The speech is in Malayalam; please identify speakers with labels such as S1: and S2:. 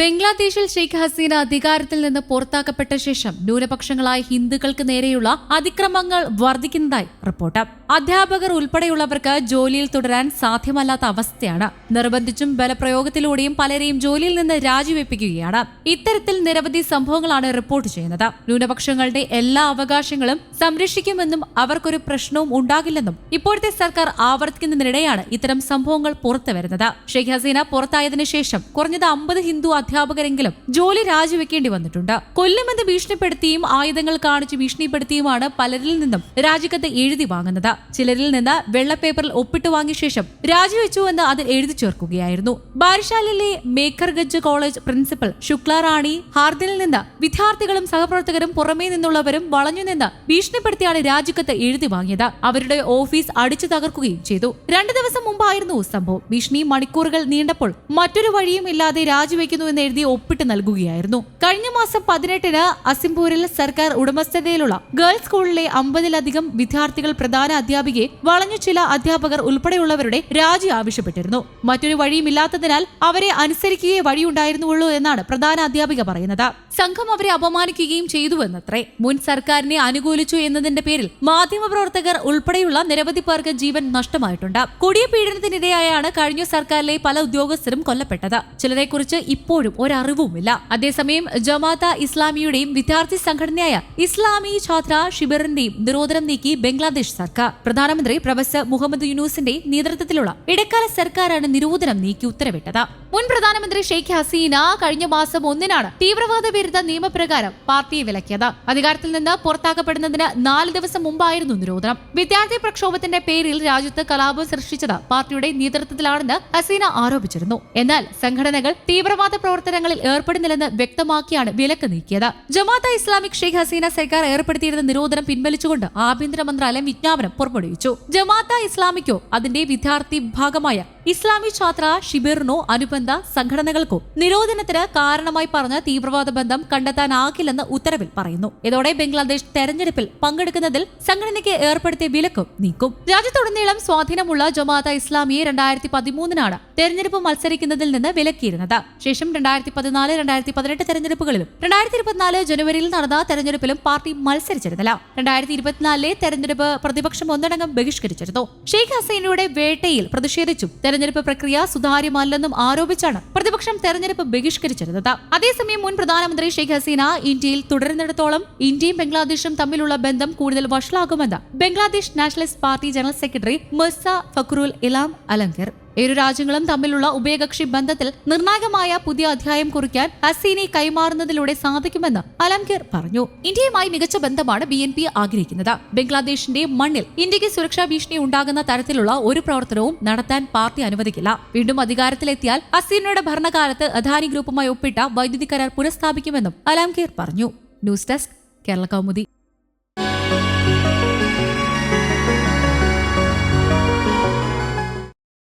S1: ബംഗ്ലാദേശിൽ ഷെയ്ഖ് ഹസീന അധികാരത്തിൽ നിന്ന് പുറത്താക്കപ്പെട്ട ശേഷം ന്യൂനപക്ഷങ്ങളായ ഹിന്ദുക്കൾക്ക് നേരെയുള്ള അതിക്രമങ്ങൾ വർദ്ധിക്കുന്നതായി റിപ്പോർട്ട്. അധ്യാപകർ ഉൾപ്പെടെയുള്ളവർക്ക് ജോലിയിൽ തുടരാൻ സാധ്യമല്ലാത്ത അവസ്ഥയാണ്. നിർബന്ധിച്ചും ബലപ്രയോഗത്തിലൂടെയും പലരെയും ജോലിയിൽ നിന്ന് രാജിവെപ്പിക്കുകയാണ്. ഇത്തരത്തിൽ നിരവധി സംഭവങ്ങളാണ് റിപ്പോർട്ട് ചെയ്യുന്നത്. ന്യൂനപക്ഷങ്ങളുടെ എല്ലാ അവകാശങ്ങളും സംരക്ഷിക്കുമെന്നും അവർക്കൊരു പ്രശ്നവും ഉണ്ടാകില്ലെന്നും ഇപ്പോഴത്തെ സർക്കാർ ആവർത്തിക്കുന്നതിനിടെയാണ് ഇത്തരം സംഭവങ്ങൾ പുറത്തുവരുന്നത്. ഷെയ്ഖ് ഹസീന പുറത്തായതിനു ശേഷം കുറഞ്ഞത് അമ്പത് ഹിന്ദു അധ്യാപകരെങ്കിലും ജോലി രാജിവെക്കേണ്ടി വന്നിട്ടുണ്ട്. കൊല്ലുമെന്ന് ഭീഷണിപ്പെടുത്തിയും ആയുധങ്ങൾ കാണിച്ച് ഭീഷണിപ്പെടുത്തിയുമാണ് പലരിൽ നിന്നും രാജിക്കത്ത് എഴുതി വാങ്ങുന്നത്. ചിലരിൽ നിന്ന് വെള്ളപ്പേപ്പറിൽ ഒപ്പിട്ട് വാങ്ങിയ ശേഷം രാജിവെച്ചു എന്ന് അതിൽ എഴുതി ചേർക്കുകയായിരുന്നു. ബാരിശാലിലെ മേക്കർഗഞ്ച് കോളേജ് പ്രിൻസിപ്പൽ ശുക്ല റാണി ഹാർദിനിൽ നിന്ന് വിദ്യാർത്ഥികളും സഹപ്രവർത്തകരും പുറമേ നിന്നുള്ളവരും വളഞ്ഞു നിന്ന് ഭീഷണിപ്പെടുത്തിയാണ് രാജിക്കത്ത് എഴുതി വാങ്ങിയത്. അവരുടെ ഓഫീസ് അടിച്ചു തകർക്കുകയും ചെയ്തു. രണ്ടു ദിവസം മുമ്പായിരുന്നു സംഭവം. ഭീഷണി മണിക്കൂറുകൾ നീണ്ടപ്പോൾ മറ്റൊരു വഴിയും ഇല്ലാതെ രാജിവെക്കുന്നു എന്ന് എഴുതി ഒപ്പിട്ട് നൽകുകയായിരുന്നു. കഴിഞ്ഞ മാസം പതിനെട്ടിന് അസിംപൂരിൽ സർക്കാർ ഉടമസ്ഥതയിലുള്ള ഗേൾസ് സ്കൂളിലെ അമ്പതിലധികം വിദ്യാർത്ഥികൾ പ്രധാന അധ്യാപികയെ വളഞ്ഞു ചില അധ്യാപകർ ഉൾപ്പെടെയുള്ളവരുടെ രാജി ആവശ്യപ്പെട്ടിരുന്നു. മറ്റൊരു വഴിയുമില്ലാത്തതിനാൽ അവരെ അനുസരിക്കുകയേ വഴിയുണ്ടായിരുന്നുള്ളൂ എന്നാണ് പ്രധാന അധ്യാപിക പറയുന്നത്. സംഘം അവരെ അപമാനിക്കുകയും ചെയ്തുവെന്നത്രേ. മുൻ സർക്കാരിനെ അനുകൂലിച്ചു എന്നതിന്റെ പേരിൽ മാധ്യമപ്രവർത്തകർ ഉൾപ്പെടെയുള്ള നിരവധി പേർക്ക് ജീവൻ നഷ്ടമായിട്ടുണ്ട്. കൊടിയ പീഡനത്തിനിരയായാണ് കഴിഞ്ഞ സർക്കാരിലെ പല ഉദ്യോഗസ്ഥരും കൊല്ലപ്പെട്ടത്. ചിലരെക്കുറിച്ച് ഇപ്പോഴും ഒരറിവുമില്ല. അതേസമയം ജമാഅത്ത ഇസ്ലാമിയുടെയും വിദ്യാർത്ഥി സംഘടനയായ ഇസ്ലാമി ഛാത്ര ഷിബിറിന്റെയും നിരോധനം നീക്കി ബംഗ്ലാദേശ് സർക്കാർ. പ്രധാനമന്ത്രി പ്രൊഫസർ മുഹമ്മദ് യൂനൂസിന്റെ നേതൃത്വത്തിലുള്ള ഇടക്കാല സർക്കാരാണ് നിരോധനം നീക്കി ഉത്തരവിട്ടത്. മുൻ പ്രധാനമന്ത്രി ഷെയ്ഖ് ഹസീന കഴിഞ്ഞ മാസം ഒന്നിനാണ് തീവ്രവാദ വിരുദ്ധ നിയമപ്രകാരം പാർട്ടിയെ വിലക്കിയത്. അധികാരത്തിൽ നിന്ന് പുറത്താക്കപ്പെടുന്നതിന് നാല് ദിവസം മുമ്പായിരുന്നു നിരോധനം. വിദ്യാർത്ഥി പ്രക്ഷോഭത്തിന്റെ പേരിൽ രാജ്യത്ത് കലാപം സൃഷ്ടിച്ചത് പാർട്ടിയുടെ നേതൃത്വത്തിലാണെന്ന് ഹസീന ആരോപിച്ചിരുന്നു. എന്നാൽ സംഘടനകൾ തീവ്രവാദ പ്രവർത്തനങ്ങളിൽ ഏർപ്പെടുന്നില്ലെന്ന് വ്യക്തമാക്കിയാണ് വിലക്ക് നീക്കിയത്. ജമാഅത്ത് ഇസ്ലാമിക് ഷെയ്ഖ് ഹസീന സർക്കാർ ഏർപ്പെടുത്തിയിരുന്ന നിരോധനം പിൻവലിച്ചുകൊണ്ട് ആഭ്യന്തര മന്ത്രാലയം വിജ്ഞാപനം പുറപ്പെടുവിച്ചു. ജമാഅത്ത ഇസ്ലാമിക്കോ അതിന്റെ വിദ്യാർത്ഥി വിഭാഗമായ ഇസ്ലാമി ഛാത്ര ഷിബിറിനോ അനുബന്ധ സംഘടനകൾക്കോ നിരോധനത്തിന് കാരണമായി പറഞ്ഞ തീവ്രവാദ ബന്ധം കണ്ടെത്താനാകില്ലെന്ന് ഉത്തരവിൽ പറയുന്നു. ഇതോടെ ബംഗ്ലാദേശ് തെരഞ്ഞെടുപ്പിൽ പങ്കെടുക്കുന്നതിൽ സംഘടനയ്ക്ക് ഏർപ്പെടുത്തിയ വിലക്കും നീക്കും. രാജ്യത്തുടനീളം സ്വാധീനമുള്ള ജമാഅത്ത ഇസ്ലാമിയെ രണ്ടായിരത്തി പതിമൂന്നിനാണ് തെരഞ്ഞെടുപ്പ് മത്സരിക്കുന്നതിൽ നിന്ന് വിലക്കിയിരുന്നത്. ശേഷം രണ്ടായിരത്തി പതിനാല് രണ്ടായിരത്തി പതിനെട്ട് തെരഞ്ഞെടുപ്പുകളിലും രണ്ടായിരത്തി ഇരുപത്തിനാല് ജനുവരിയിൽ നടന്ന തെരഞ്ഞെടുപ്പിലും പാർട്ടി മത്സരിച്ചിരുന്നില്ല. രണ്ടായിരത്തി ഇരുപത്തിനാലിലെ തെരഞ്ഞെടുപ്പ് പ്രതിപക്ഷം ഒന്നടങ്കം ബഹിഷ്കരിച്ചിരുന്നു. ഷെയ്ഖ് ഹസീനയുടെ വേട്ടയിൽ പ്രതിഷേധിച്ചും തെരഞ്ഞെടുപ്പ് പ്രക്രിയ സുതാര്യമല്ലെന്നും ആരോപിച്ചാണ് പ്രതിപക്ഷം തെരഞ്ഞെടുപ്പ് ബഹിഷ്കരിച്ചിരുന്നത്. അതേസമയം മുൻ പ്രധാനമന്ത്രി ഷെയ്ഖ് ഹസീന ഇന്ത്യയിൽ തുടരുന്നിടത്തോളം ഇന്ത്യയും ബംഗ്ലാദേശും തമ്മിലുള്ള ബന്ധം കൂടുതൽ വഷളാകുമെന്ന് Bangladesh nationalist party general secretary Mirza Fakhrul Islam Alamgir ഇരു രാജ്യങ്ങളും തമ്മിലുള്ള ഉഭയകക്ഷി ബന്ധത്തിൽ നിർണായകമായ പുതിയ അധ്യായം കുറിക്കാൻ ഹസീനെ കൈമാറുന്നതിലൂടെ സാധിക്കുമെന്ന് അലംഗീർ പറഞ്ഞു. ഇന്ത്യയുമായി മികച്ച ബന്ധമാണ് ബി എൻ പി ആഗ്രഹിക്കുന്നത്. ബംഗ്ലാദേശിന്റെ മണ്ണിൽ ഇന്ത്യയ്ക്ക് സുരക്ഷാ ഭീഷണി ഉണ്ടാകുന്ന തരത്തിലുള്ള ഒരു പ്രവർത്തനവും നടത്താൻ പാർട്ടി അനുവദിക്കില്ല. വീണ്ടും അധികാരത്തിലെത്തിയാൽ അസീനയുടെ ഭരണകാലത്ത് അദാനി ഗ്രൂപ്പുമായി ഒപ്പിട്ട വൈദ്യുതി കരാർ പുനഃസ്ഥാപിക്കുമെന്നും അലംഗീർ പറഞ്ഞു. News desk Kerala Kaumudi.